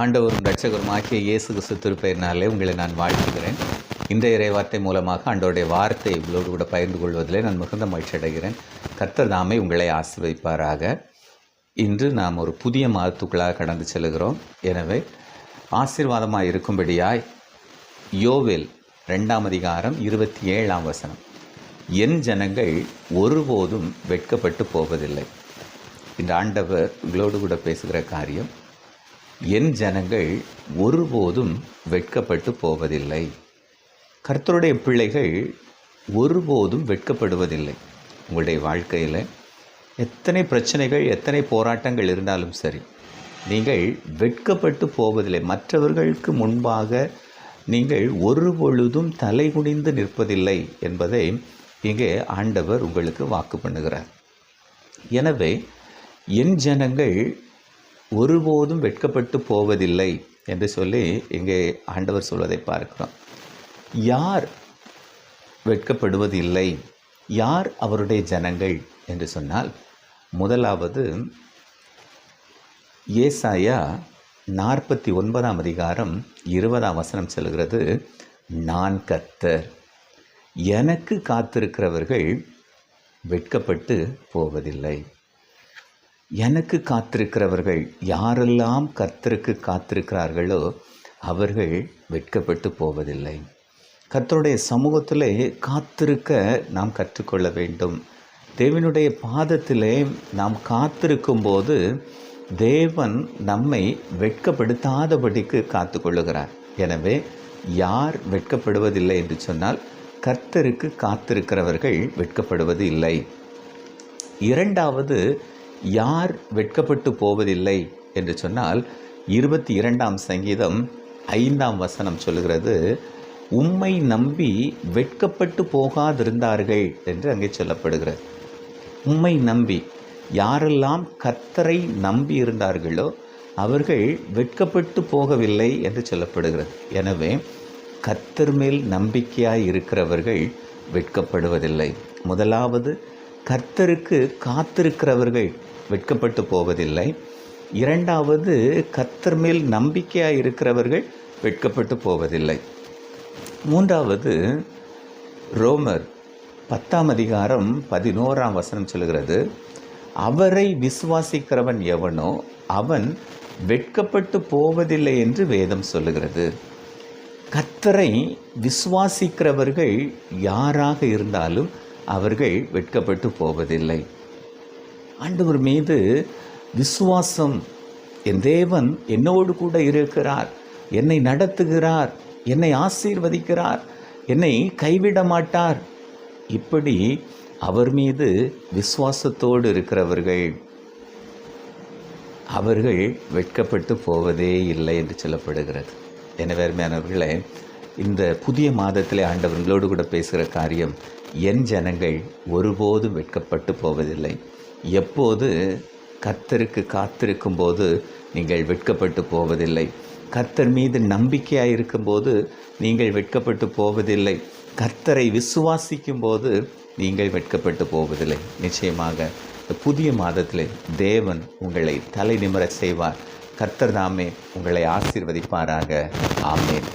ஆண்டவரும் இரட்சகருமாகிய இயேசு கிறிஸ்து திருப்பெயரினாலே உங்களை நான் வாழ்த்துகிறேன். இன்றைய இறைவார்த்தை மூலமாக ஆண்டவருடைய வார்த்தை இவ்வளோடு கூட பகிர்ந்து கொள்வதிலே நான் மிகுந்த மகிழ்ச்சி அடைகிறேன். கர்த்தர் தாமே உங்களை ஆசிர்வதிப்பாராக. இன்று நாம் ஒரு புதிய மாதத்துக்குள்ளாக கடந்து செல்கிறோம். எனவே ஆசீர்வாதமாக இருக்கும்படியாய் யோவில் ரெண்டாம் அதிகாரம் இருபத்தி ஏழாம் வசனம். என் ஜனங்கள் ஒருபோதும் வெட்கப்பட்டு போவதில்லை. இந்த ஆண்டவர் இவ்வளோடு கூட பேசுகிற காரியம் என் ஜனங்கள் ஒருபோதும் வெட்கப்பட்டு போவதில்லை. கர்த்தருடைய பிள்ளைகள் ஒருபோதும் வெட்கப்படுவதில்லை. உங்களுடைய வாழ்க்கையில் எத்தனை பிரச்சனைகள் எத்தனை போராட்டங்கள் இருந்தாலும் சரி நீங்கள் வெட்கப்பட்டு போவதில்லை. மற்றவர்களுக்கு முன்பாக நீங்கள் ஒரு பொழுதும் தலை குனிந்து நிற்பதில்லை என்பதை இங்கே ஆண்டவர் உங்களுக்கு வாக்கு பண்ணுகிறார். எனவே என் ஜனங்கள் ஒருபோதும் வெட்கப்பட்டு போவதில்லை என்று சொல்லி இங்கே ஆண்டவர் சொல்வதை பார்க்கிறோம். யார் வெட்கப்படுவதில்லை? யார் அவருடைய ஜனங்கள்? என்று சொன்னால் முதலாவது ஏசாயா நாற்பத்தி ஒன்பதாம் அதிகாரம் இருபதாம் வசனம் செல்கிறது நான் கத்தர் எனக்கு காத்திருக்கிறவர்கள் வெட்கப்பட்டு போவதில்லை. எனக்கு காத்திருக்கிறவர்கள் யாரெல்லாம் கர்த்தருக்கு காத்திருக்கிறார்களோ அவர்கள் வெட்கப்பட்டு போவதில்லை. கர்த்தருடைய சமூகத்திலே காத்திருக்க நாம் கற்றுக்கொள்ள வேண்டும். தேவனுடைய பாதத்திலே நாம் காத்திருக்கும் போது தேவன் நம்மை வெட்கப்படுத்தாதபடிக்கு காத்து கொள்ளுகிறார் எனவே யார் வெட்கப்படுவதில்லை என்று சொன்னால் கர்த்தருக்கு காத்திருக்கிறவர்கள் வெட்கப்படுவது இல்லை. இரண்டாவது யார் வெட்கப்பட்டு போவதில்லை என்று சொன்னால் இருபத்தி இரண்டாம் சங்கீதம் ஐந்தாம் வசனம் சொல்கிறது உம்மை நம்பி வெட்கப்பட்டு போகாதிருந்தார்கள் என்று அங்கே சொல்லப்படுகிறது. உம்மை நம்பி யாரெல்லாம் கர்த்தரை நம்பி இருந்தார்களோ அவர்கள் வெட்கப்பட்டு போகவில்லை என்று சொல்லப்படுகிறது. எனவே கர்த்தர் மேல் நம்பிக்கையாய் இருக்கிறவர்கள் வெட்கப்படுவதில்லை. முதலாவது கர்த்தருக்கு காத்திருக்கிறவர்கள் வெட்கப்பட்டு போவதில்லை. இரண்டாவது கத்தர் மேல் நம்பிக்கையாக இருக்கிறவர்கள் வெட்கப்பட்டு போவதில்லை. மூன்றாவது ரோமர் பத்தாம் அதிகாரம் பதினோராம் வசனம் சொல்கிறது அவரை விசுவாசிக்கிறவன் எவனோ அவன் வெட்கப்பட்டு போவதில்லை என்று வேதம் சொல்லுகிறது. கத்தரை விசுவாசிக்கிறவர்கள் யாராக இருந்தாலும் அவர்கள் வெட்கப்பட்டு போவதில்லை. ஆண்டவர் மீது விசுவாசம். என் தேவன் என்னோடு கூட இருக்கிறார். என்னை நடத்துகிறார். என்னை ஆசீர்வதிக்கிறார். என்னை கைவிட மாட்டார். இப்படி அவர் மீது விசுவாசத்தோடு இருக்கிறவர்கள் அவர்கள் வெட்கப்பட்டு போவதே இல்லை என்று சொல்லப்படுகிறது. எனவே அருமையானவர்களே இந்த புதிய மாதத்திலே ஆண்டவர்களோடு கூட பேசுகிற காரியம் என் ஜனங்கள் ஒருபோதும் வெட்கப்பட்டு போவதில்லை. எப்போது கர்த்தருக்கு காத்திருக்கும் போது நீங்கள் வெட்கப்பட்டு போவதில்லை. கர்த்தர் மீது நம்பிக்கையாக இருக்கும்போது நீங்கள் வெட்கப்பட்டு போவதில்லை. கர்த்தரை விசுவாசிக்கும் போது நீங்கள் வெட்கப்பட்டு போவதில்லை. நிச்சயமாக இந்த புதிய மாதத்தில் தேவன் உங்களை தலை நிமிர செய்வார். கர்த்தர் தாமே உங்களை ஆசீர்வதிப்பாராக. ஆமேன்.